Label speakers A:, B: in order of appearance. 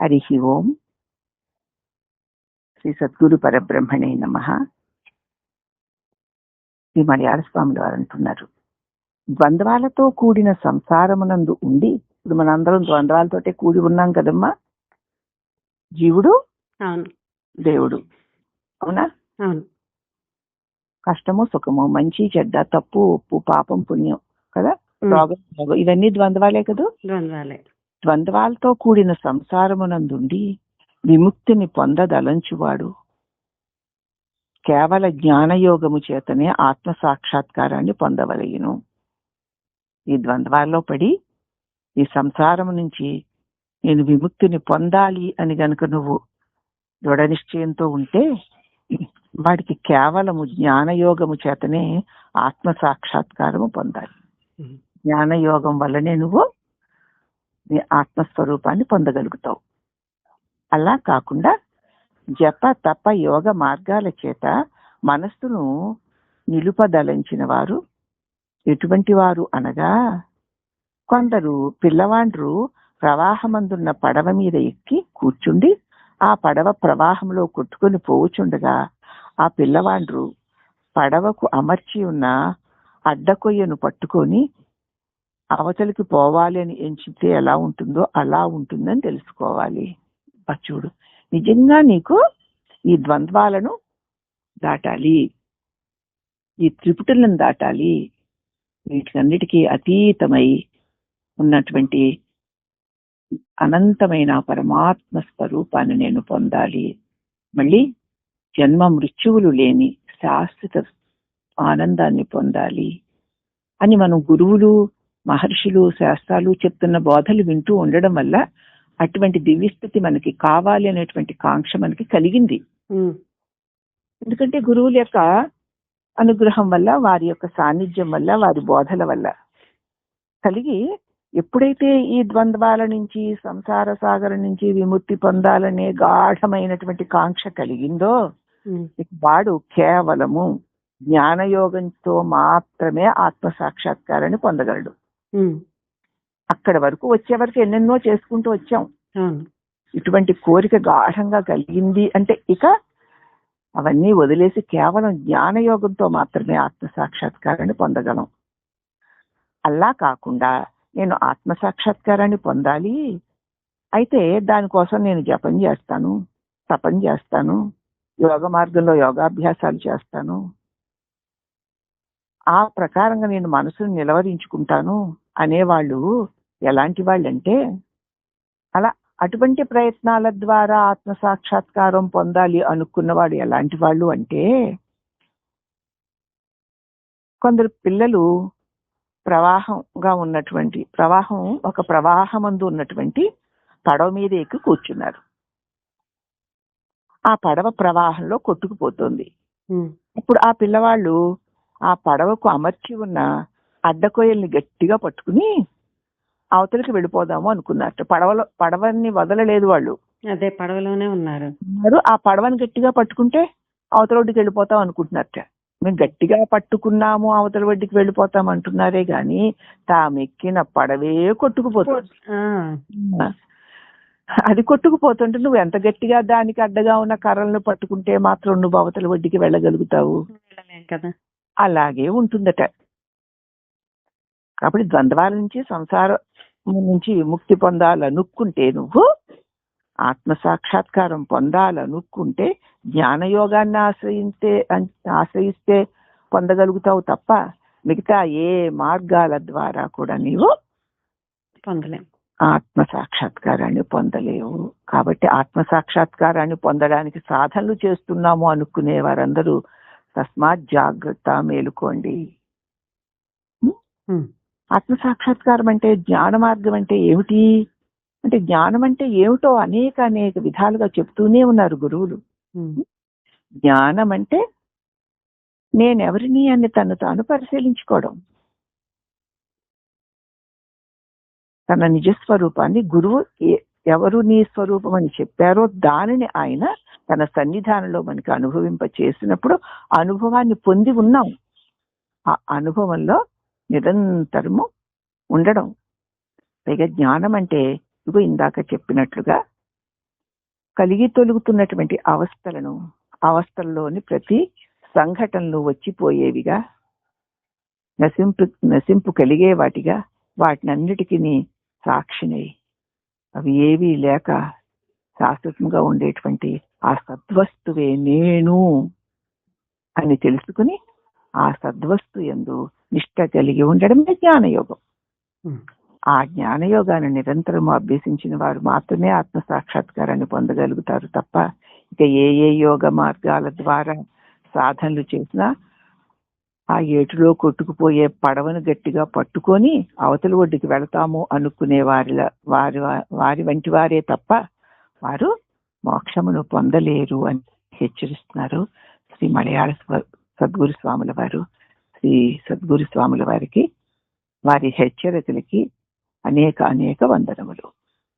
A: హరి ఓం శ్రీ సద్గురు పరబ్రహ్మణే నమ శ్రీ మలయాళ స్వాములు వారు అంటున్నారు ద్వంద్వాలతో కూడిన సంసారమునందు ఉండి ఇప్పుడు మనందరం ద్వంద్వాలతోటే కూడి ఉన్నాం కదమ్మా? జీవుడు దేవుడు. అవునా? కష్టము సుఖము మంచి చెడ్డ తప్పు ఒప్పు పాపం పుణ్యం కదా? రోగం ఇవన్నీ ద్వంద్వాలే కదా?
B: ద్వంద్వాలే.
A: ద్వంద్వాలతో కూడిన సంసారమునందుండి విముక్తిని పొందదలంచువాడు. కేవల జ్ఞానయోగము చేతనే ఆత్మ సాక్షాత్కారాన్ని పొందవలయును. ఈ ద్వంద్వాల్లో పడి ఈ సంసారము నుంచి నేను విముక్తిని పొందాలి అని గనుక నువ్వు దృఢ నిశ్చయంతో ఉంటే వాడికి కేవలము జ్ఞానయోగము చేతనే ఆత్మ సాక్షాత్కారము పొందాలి. జ్ఞానయోగం వల్లనే నువ్వు నీ ఆత్మస్వరూపాన్ని పొందగలుగుతావు. అలా కాకుండా జప తప యోగ మార్గాల చేత మనస్సును నిలుపదలంచిన వారు ఎటువంటి వారు అనగా కొందరు పిల్లవాండ్రు ప్రవాహమందున్న పడవ మీద ఎక్కి కూర్చుండి ఆ పడవ ప్రవాహంలో కొట్టుకొని పోవుచుండగా ఆ పిల్లవాండ్రు పడవకు అమర్చి ఉన్న అడ్డకొయ్యను పట్టుకొని అవతలికి పోవాలి అని ఎంచితే ఎలా ఉంటుందో అలా ఉంటుందని తెలుసుకోవాలి. చూడు నిజంగా నీకు ఈ ద్వంద్వాలను దాటాలి. ఈ త్రిపుటులను దాటాలి. వీటికన్నిటికీ అతీతమై ఉన్నటువంటి అనంతమైన పరమాత్మ స్వరూపాన్ని నేను పొందాలి. మళ్ళీ జన్మ మృత్యువులు లేని శాశ్వత ఆనందాన్ని పొందాలి. అని మనం గురువులు మహర్షులు శాస్త్రాలు చెప్తున్న బోధలు వింటూ ఉండడం వల్ల అటువంటి దివ్యస్థితి మనకి కావాలి అనేటువంటి కాంక్ష మనకి కలిగింది. ఎందుకంటే గురువుల యొక్క అనుగ్రహం వల్ల వారి యొక్క సాన్నిధ్యం వల్ల వారి బోధల వల్ల కలిగి ఎప్పుడైతే ఈ ద్వంద్వాల నుంచి సంసార సాగరం నుంచి విముక్తి పొందాలనే గాఢమైనటువంటి కాంక్ష కలిగిందో వాడు కేవలము జ్ఞానయోగంతో మాత్రమే ఆత్మ సాక్షాత్కారాన్ని పొందగలడు. అక్కడ వరకు వచ్చే వరకు ఎన్నెన్నో చేసుకుంటూ వచ్చాం. ఇటువంటి కోరిక గాఢంగా కలిగింది అంటే ఇక అవన్నీ వదిలేసి కేవలం జ్ఞానయోగంతో మాత్రమే ఆత్మ సాక్షాత్కారాన్ని పొందగలం. అలా కాకుండా నేను ఆత్మ సాక్షాత్కారాన్ని పొందాలి. అయితే దానికోసం నేను జపం చేస్తాను తపం చేస్తాను యోగ మార్గంలో యోగాభ్యాసాలు చేస్తాను. ఆ ప్రకారంగా నేను మనసును నిలవరించుకుంటాను అనేవాళ్ళు ఎలాంటి వాళ్ళంటే అలా అటువంటి ప్రయత్నాల ద్వారా ఆత్మ సాక్షాత్కారం పొందాలి అనుకున్నవాడు ఎలాంటి వాళ్ళు అంటే కొందరు పిల్లలు ప్రవాహంగా ఉన్నటువంటి ప్రవాహం ఒక ప్రవాహమందు ఉన్నటువంటి పడవ మీద ఎక్కి కూర్చున్నారు. ఆ పడవ ప్రవాహంలో కొట్టుకుపోతుంది. ఇప్పుడు ఆ పిల్లవాళ్ళు ఆ పడవకు అమర్చి ఉన్న అడ్డకొయ్యల్ని గట్టిగా పట్టుకుని అవతలికి వెళ్ళిపోదాము అనుకున్నట్టు పడవలో పడవని వదలలేదు వాళ్ళు.
B: అదే పడవలోనే ఉన్నారు.
A: ఉన్నారు. ఆ పడవని గట్టిగా పట్టుకుంటే అవతల ఒడ్డుకి వెళ్ళిపోతాం అనుకుంటున్నట్ట మేము గట్టిగా పట్టుకున్నాము అవతల ఒడ్డుకి వెళ్ళిపోతాం అంటున్నారే గాని తామెక్కిన పడవే కొట్టుకుపోతుంది. అది కొట్టుకుపోతుంటే నువ్వు ఎంత గట్టిగా దానికి అడ్డగా ఉన్న కర్రలను పట్టుకుంటే మాత్రం నువ్వు అవతల ఒడ్డుకి వెళ్ళగలుగుతావు?
B: కదా.
A: అలాగే ఉంటుందట. కాబట్టి ద్వంద్వాల నుంచి సంసారం నుంచి విముక్తి పొందాలనుక్కుంటే నువ్వు ఆత్మ సాక్షాత్కారం పొందాలనుక్కుంటే జ్ఞానయోగాన్ని ఆశ్రయిస్తే ఆశ్రయిస్తే పొందగలుగుతావు తప్ప మిగతా ఏ మార్గాల ద్వారా కూడా నీవు
B: పొందలేం.
A: ఆత్మ సాక్షాత్కారాన్ని పొందలేవు. కాబట్టి ఆత్మ సాక్షాత్కారాన్ని పొందడానికి సాధనలు చేస్తున్నాము అనుకునే వారందరూ తస్మాత్ జాగ్రత్త మేలుకోండి. ఆత్మ సాక్షాత్కారం అంటే జ్ఞాన మార్గం అంటే ఏమిటి? అంటే జ్ఞానం అంటే ఏమిటో అనేక అనేక విధాలుగా చెప్తూనే ఉన్నారు గురువులు. జ్ఞానం అంటే నేనెవరిని అని తను తాను పరిశీలించుకోవడం. తన నిజస్వరూపాన్ని గురువు ఎవరు నీ స్వరూపం అని చెప్పారో దానిని ఆయన తన సన్నిధానంలో మనకి అనుభవింప చేసినప్పుడు అనుభవాన్ని పొంది ఉన్నాం. ఆ అనుభవంలో నిరంతరము ఉండడం. పైగా జ్ఞానం అంటే ఇగో ఇందాక చెప్పినట్లుగా కలిగి తొలుగుతున్నటువంటి అవస్థలను అవస్థల్లోని ప్రతి సంఘటనలు వచ్చిపోయేవిగా నశింపు నశింపు కలిగే వాటిగా వాటినన్నిటికీ సాక్షినై. అవి ఏవీ లేక శాశ్వతంగా ఉండేటువంటి ఆ సద్వస్తువే నేను అని తెలుసుకుని ఆ సద్వస్తు ఎందు నిష్ట కలిగి ఉండడమే జ్ఞానయోగం. ఆ జ్ఞానయోగాన్ని నిరంతరం అభ్యసించిన వారు మాత్రమే ఆత్మ సాక్షాత్కారాన్ని పొందగలుగుతారు తప్ప ఇక ఏ ఏ యోగ మార్గాల ద్వారా సాధనలు చేసినా ఆ ఏటిలో కొట్టుకుపోయే పడవను గట్టిగా పట్టుకొని అవతల ఒడ్డుకి వెళతాము అనుకునే వారిల వారి వారి వంటి వారే తప్ప వారు మోక్షమును పొందలేరు అని హెచ్చరిస్తున్నారు. శ్రీ మలయాళ సద్గురు స్వాముల వారు. శ్రీ సద్గురు స్వాముల వారికి వారి హెచ్చరికలకి అనేక అనేక వందనములు.